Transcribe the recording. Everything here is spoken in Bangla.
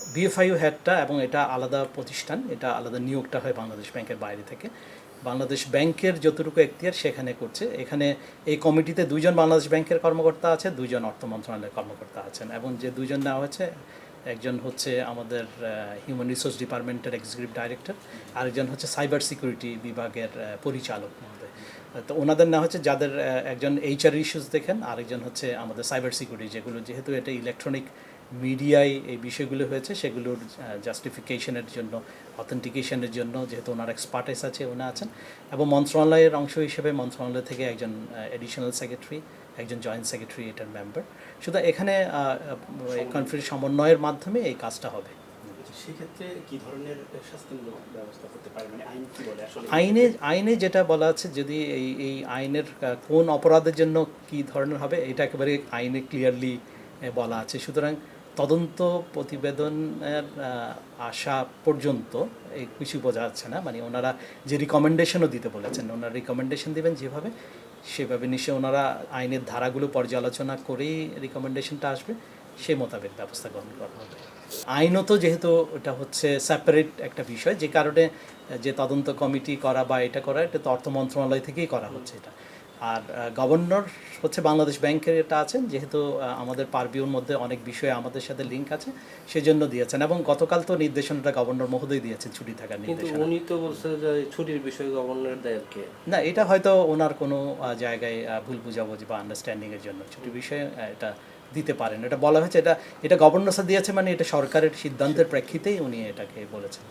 বিএফআইউ হেডটা এবং এটা আলাদা প্রতিষ্ঠান, এটা আলাদা নিয়োগটা হয় বাংলাদেশ ব্যাংকের বাইরে থেকে। বাংলাদেশ ব্যাংকের যতটুকু এখতিয়ার সেখানে করছে। এখানে এই কমিটিতে দুইজন বাংলাদেশ ব্যাংকের কর্মকর্তা আছে, দুইজন অর্থ মন্ত্রণালয়ের কর্মকর্তা আছেন এবং যে দুজন নেওয়া হয়েছে, একজন হচ্ছে আমাদের হিউম্যান রিসোর্স ডিপার্টমেন্টের এক্সিকিউটিভ ডাইরেক্টর আরেকজন হচ্ছে সাইবার সিকিউরিটি বিভাগের পরিচালক মহোদয়। তো ওনাদের না হচ্ছে যাদের একজন এইচআর ইস্যুস দেখেন, আরেকজন হচ্ছে আমাদের সাইবার সিকিউরিটি যেগুলো যেহেতু এটা ইলেকট্রনিক মিডিয়ায় এই বিষয়গুলো হয়েছে সেগুলোর জাস্টিফিকেশনের জন্য অথেন্টিকেশনের জন্য যেহেতু ওনার এক্সপার্টাইস আছে উনি আছেন। এবং মন্ত্রণালয়ের অংশ হিসেবে মন্ত্রণালয় থেকে একজন এডিশনাল সেক্রেটারি একজন জয়েন্ট সেক্রেটারি এটার মেম্বার শুধু এখানে কনফারেন্স সমন্বয়ের মাধ্যমে এই কাজটা হবে। সেক্ষেত্রে কি ধরনের শাস্তিমূলক ব্যবস্থা করতে পারে? মানে আইন কি বলে? আসলে আইনে আইনে যেটা বলা আছে যদি এই এই আইনের কোন অপরাধের জন্য কি ধরনের হবে এটা একেবারে আইনে ক্লিয়ারলি বলা আছে। সুতরাং তদন্ত প্রতিবেদনের আসা পর্যন্ত এই কিছু বোঝা যাচ্ছে না। মানে ওনারা যে রিকমেন্ডেশনও দিতে বলেছেন, ওনারা রিকমেন্ডেশন দেবেন যেভাবে, সেভাবে নিশ্চয়ই ওনারা আইনের ধারাগুলো পর্যালোচনা করেই রিকমেন্ডেশনটা আসবে, সে মোতাবেক ব্যবস্থা গ্রহণ করা হবে। আইনত যেহেতু এটা হচ্ছে সেপারেট একটা বিষয়, যে কারণে যে তদন্ত কমিটি করা বা এটা করা, এটা তো অর্থ মন্ত্রণালয় থেকেই করা হচ্ছে এটা। আর গভর্নর হচ্ছে বাংলাদেশ ব্যাংকের এটা আছেন যেহেতু আমাদের পারবিউর মধ্যে অনেক বিষয়ে আমাদের সাথে লিঙ্ক আছে সেজন্য দিয়েছেন এবং গতকাল তো নির্দেশনাটা গভর্নর মহোদয় দিয়েছেন ছুটি থাকার নির্দেশনা। উনি তো বলছে যে ছুটির বিষয়ে গভর্নর দেয় কে? না এটা হয়তো ওনার কোনো জায়গায় ভুল বুঝাবুঝি বা আন্ডারস্ট্যান্ডিংয়ের জন্য ছুটি বিষয়ে এটা দিতে পারেন। এটা বলা হয়েছে এটা এটা গভর্নর স্যার দিয়েছে মানে এটা সরকারের সিদ্ধান্তের প্রেক্ষিতেই উনি এটাকে বলেছেন।